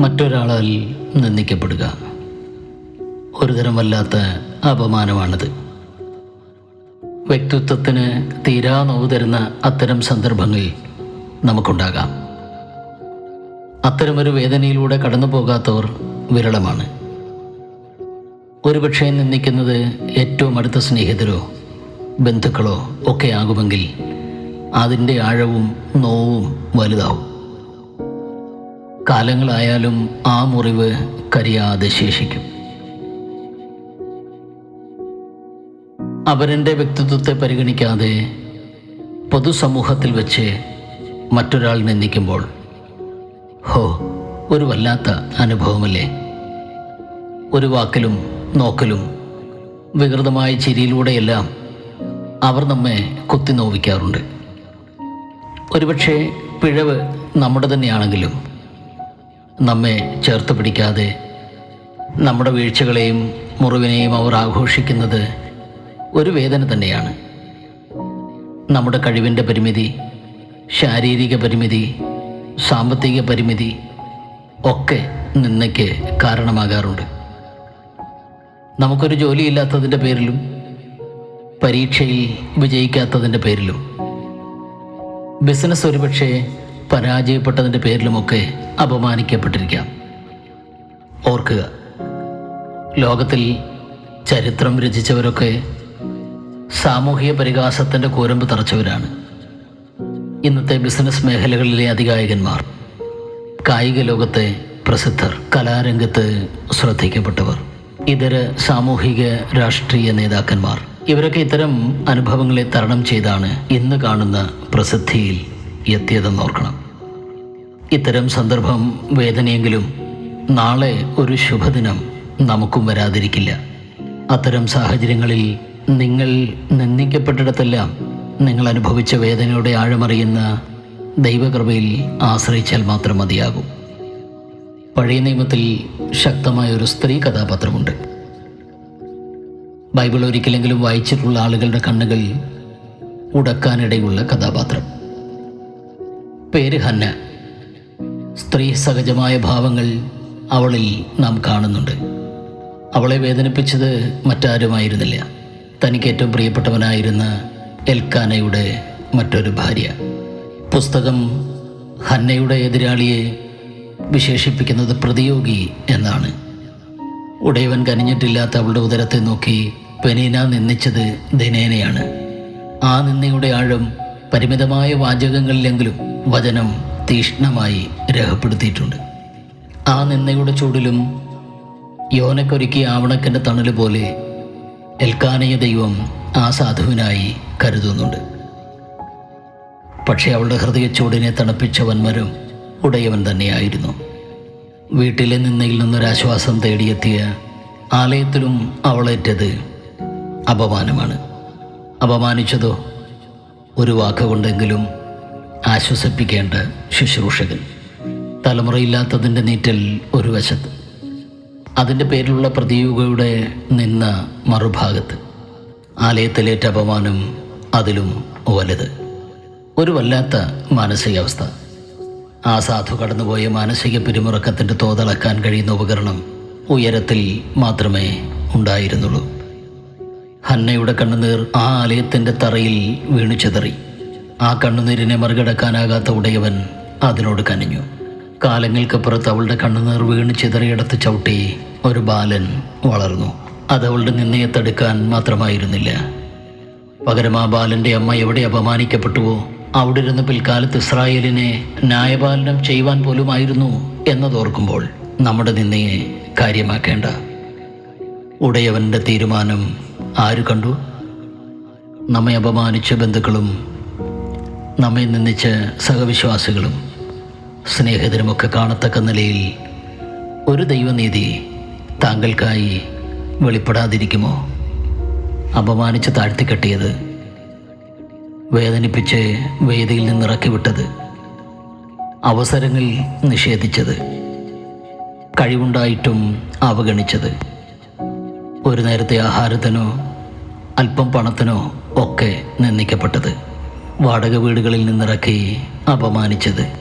മറ്റൊരാളാൽ നിന്ദിക്കപ്പെടുക. ഒരുതരം വല്ലാത്ത അപമാനമാണത്. വ്യക്തിത്വത്തിന് തീരാ നോവ് തരുന്ന അത്തരം സന്ദർഭങ്ങൾ നമുക്കുണ്ടാകാം. അത്തരമൊരു വേദനയിലൂടെ കടന്നു പോകാത്തവർ വിരളമാണ്. ഒരുപക്ഷെ നിന്ദിക്കുന്നത് ഏറ്റവും അടുത്ത സ്നേഹിതരോ ബന്ധുക്കളോ ഒക്കെ ആകുമെങ്കിൽ അതിന്റെ ആഴവും നോവും വലുതാവും. കാലങ്ങളായാലും ആ മുറിവ് കരിയാതെ ശേഷിക്കും. അവരന്റെ വ്യക്തിത്വത്തെ പരിഗണിക്കാതെ പൊതുസമൂഹത്തിൽ വെച്ച് മറ്റൊരാൾ നിന്ദിക്കുമ്പോൾ ഹോ ഒരു വല്ലാത്ത അനുഭവമല്ലേ? ഒരു വാക്കിലും നോക്കലും വികൃതമായ ചിരിയിലൂടെയെല്ലാം അവർ നമ്മെ കുത്തി നോവിക്കാറുണ്ട് ഒരുപക്ഷെ പിഴവ് നമ്മുടെ തന്നെയാണെങ്കിലും നമ്മെ ചേർത്ത് പിടിക്കാതെ നമ്മുടെ വീഴ്ചകളെയും മുറിവിനെയും അവർ ആഘോഷിക്കുന്നത് ഒരു വേദന തന്നെയാണ്. നമ്മുടെ കഴിവിന്റെ പരിമിതി ശാരീരിക പരിമിതി സാമ്പത്തിക പരിമിതി ഒക്കെ നിന്നയ്ക്ക് കാരണമാകാറുണ്ട്. നമുക്കൊരു ജോലിയില്ലാത്തതിന്റെ പേരിലും പരീക്ഷയിൽ വിജയിക്കാത്തതിന്റെ പേരിലും. ബിസിനസ് ഒരുപക്ഷെ പരാജയപ്പെട്ടതിന്റെ പേരിലുമൊക്കെ അപമാനിക്കപ്പെട്ടിരിക്കാം. ഓർക്കുക ലോകത്തിൽ ചരിത്രം രചിച്ചവരൊക്കെ സാമൂഹിക പരിഹാസത്തിന്റെ കൂരമ്പ് തറച്ചവരാണ്. ഇന്നത്തെ ബിസിനസ് മേഖലകളിലെ അധികായകന്മാർ കായിക ലോകത്തെ പ്രസിദ്ധർ കലാരംഗത്ത് ശ്രദ്ധിക്കപ്പെട്ടവർ ഇതര സാമൂഹിക രാഷ്ട്രീയ നേതാക്കന്മാർ. ഇവരൊക്കെ ഇത്തരം അനുഭവങ്ങളെ തരണം ചെയ്താണ് ഇന്ന് കാണുന്ന പ്രസിദ്ധിയിൽ എത്തിയതെന്ന് ഓർക്കണം. ഇത്തരം സന്ദർഭം വേദനയെങ്കിലും നാളെ ഒരു ശുഭദിനം നമുക്കും വരാതിരിക്കില്ല. അത്തരം സാഹചര്യങ്ങളിൽ നിങ്ങൾ നിന്ദിക്കപ്പെട്ടിടത്തെല്ലാം നിങ്ങൾ അനുഭവിച്ച വേദനയുടെ ആഴമറിയുന്ന ദൈവകൃപയിൽ ആശ്രയിച്ചാൽ മാത്രം മതിയാകും. പഴയ നിയമത്തിൽ ശക്തമായ ഒരു സ്ത്രീ കഥാപാത്രമുണ്ട്. ബൈബിൾ ഒരിക്കലെങ്കിലും വായിച്ചിട്ടുള്ള ആളുകളുടെ കണ്ണുകൾ ഉടക്കാനിടയുള്ള കഥാപാത്രം. പേര് ഹന്ന. സ്ത്രീ സഹജമായ ഭാവങ്ങൾ അവളിൽ നാം കാണുന്നുണ്ട്. അവളെ വേദനിപ്പിച്ചത് മറ്റാരുമായിരുന്നില്ല. തനിക്ക് ഏറ്റവും പ്രിയപ്പെട്ടവനായിരുന്ന എൽക്കാനയുടെ മറ്റൊരു ഭാര്യ. പുസ്തകം ഹന്നയുടെ എതിരാളിയെ വിശേഷിപ്പിക്കുന്നത് പ്രതിയോഗി എന്നാണ്. ഉടയവൻ കനിഞ്ഞിട്ടില്ലാത്ത അവളുടെ ഉദരത്തെ നോക്കി പെനീന നിന്ദിച്ചത് ദിനേനയാണ്. ആ നിന്ദയുടെ ആഴം പരിമിതമായ വാചകങ്ങളിലെങ്കിലും വചനം തീഷ്ണമായി രേഖപ്പെടുത്തിയിട്ടുണ്ട്. ആ നിന്നയുടെ ചൂടിലും യോനക്കൊരുക്കിയ ആവണക്കന്റെ തണൽ പോലെ എൽക്കാനയ ദൈവം ആ സാധുവിനായി കരുതുന്നുണ്ട്. പക്ഷേ അവളുടെ ഹൃദയച്ചൂടിനെ തണുപ്പിച്ച വന്മരം ഉടയവൻ തന്നെയായിരുന്നു. വീട്ടിലെ നിന്നയിൽ നിന്നൊരാശ്വാസം തേടിയെത്തിയ ആലയത്തിലും അവളേറ്റത് അപമാനമാണ്. അപമാനിച്ചതോ ഒരു വാക്കുകൊണ്ടെങ്കിലും ആശ്വസിപ്പിക്കേണ്ട ശുശ്രൂഷകൻ. തലമുറയില്ലാത്തതിന്റെ നീറ്റൽ ഒരു വശത്ത്. അതിന്റെ പേരിലുള്ള പ്രതിയോഗയുടെ നിന്ന മറുഭാഗത്ത്. ആലയത്തിലേറ്റ അപമാനം അതിലും വലുത്. ഒരു വല്ലാത്ത മാനസികാവസ്ഥ. ആ സാധു കടന്നുപോയ മാനസിക പിരിമുറക്കത്തിന്റെ തോതളക്കാൻ കഴിയുന്ന ഉപകരണം ഉയരത്തിൽ മാത്രമേ ഉണ്ടായിരുന്നുള്ളൂ. ഹന്നയുടെ കണ്ണുനീർ ആ ആലയത്തിന്റെ തറയിൽ വീണു ചെതറി. ആ കണ്ണുനീരിനെ മറികടക്കാനാകാത്ത ഉടയവൻ അതിനോട് കനിഞ്ഞു. കാലങ്ങൾക്കപ്പുറത്ത് അവളുടെ കണ്ണുനീർ വീണ് ചിതറിയിടത്ത് ചവിട്ടി ഒരു ബാലൻ വളർന്നു. അതവളുടെ നിന്നയെ തടുക്കാൻ മാത്രമായിരുന്നില്ല. പകരം ആ ബാലന്റെ അമ്മ എവിടെ അപമാനിക്കപ്പെട്ടുവോ അവിടെ ഇരുന്ന് പിൽക്കാലത്ത് ഇസ്രായേലിനെ ന്യായപാലനം ചെയ്യുവാൻ പോലുമായിരുന്നു എന്നതോർക്കുമ്പോൾ നമ്മുടെ നിന്നയെ കാര്യമാക്കേണ്ട. ഉടയവന്റെ തീരുമാനം ആര് കണ്ടു? നമ്മെ അപമാനിച്ച ബന്ധുക്കളും നമ്മെ നിന്ദിച്ച സഹവിശ്വാസികളും സ്നേഹിതരുമൊക്കെ കാണത്തക്ക നിലയിൽ ഒരു ദൈവനീതി താങ്കൾക്കായി വെളിപ്പെടാതിരിക്കുമോ? അപമാനിച്ച് താഴ്ത്തിക്കെട്ടിയത് വേദനിപ്പിച്ച് വേദിയിൽ നിന്നിറക്കി വിട്ടത് അവസരങ്ങൾ നിഷേധിച്ചത് കഴിവുണ്ടായിട്ടും അവഗണിച്ചത്. ഒരു നേരത്തെ ആഹാരത്തിനോ അല്പം പണത്തിനോ ഒക്കെ നിന്ദിക്കപ്പെട്ടത്. വാടക വീടുകളിൽ നിന്നിറക്കി അപമാനിച്ചത്.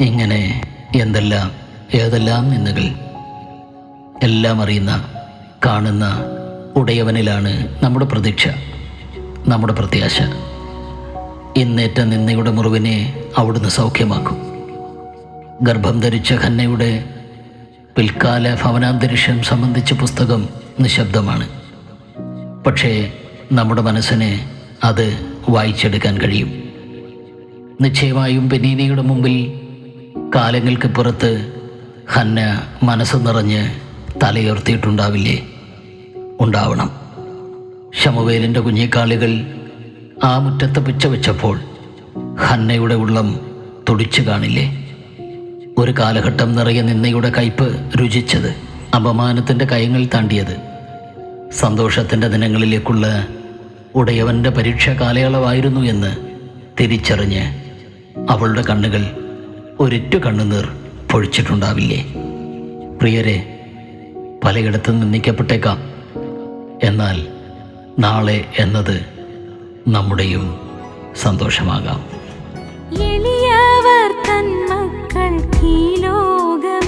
ഇങ്ങനെ എന്തെല്ലാം ഏതെല്ലാം നിന്നുകൾ എല്ലാം അറിയുന്ന കാണുന്ന ഉടയവനിലാണ് നമ്മുടെ പ്രതീക്ഷ നമ്മുടെ പ്രത്യാശ. ഇന്നേറ്റ നിന്നയുടെ മുറിവിനെ അവിടുന്ന് സൗഖ്യമാക്കും. ഗർഭം ധരിച്ച ഹന്നയുടെ പിൽക്കാല ഭവനാന്തരീക്ഷം സംബന്ധിച്ച പുസ്തകം നിശബ്ദമാണ്. പക്ഷേ നമ്മുടെ മനസ്സിന് അത് വായിച്ചെടുക്കാൻ കഴിയും. നിശ്ചയമായും പെനീനയുടെ മുമ്പിൽ കാലങ്ങൾക്ക് പുറത്ത് ഹന്ന മനസ്സ് നിറഞ്ഞ് തലയുയർത്തിയിട്ടുണ്ടാവില്ലേ? ഉണ്ടാവണം. ശമുവേലിന്റെ കുഞ്ഞിക്കാളികൾ ആ മുറ്റത്ത് പിച്ച വെച്ചപ്പോൾ ഹന്നയുടെ ഉള്ളം തുടിച്ചു കാണില്ലേ? ഒരു കാലഘട്ടം നിറയെ നിന്നയുടെ കയ്പ് രുചിച്ചത് അപമാനത്തിന്റെ കയങ്ങൾ താണ്ടിയത്. സന്തോഷത്തിന്റെ ദിനങ്ങളിലേക്കുള്ള ഉടയവന്റെ പരീക്ഷ കാലയളവായിരുന്നു എന്ന് തിരിച്ചറിഞ്ഞ് അവളുടെ കണ്ണുകൾ ഒരിറ്റു കണ്ണുനീർ പൊഴിച്ചിട്ടുണ്ടാവില്ലേ? പ്രിയരെ പലയിടത്തും നിന്ദിക്കപ്പെട്ടേക്കാം. എന്നാൽ നാളെ എന്നത് നമ്മുടെയും സന്തോഷമാകാം. कल की लोग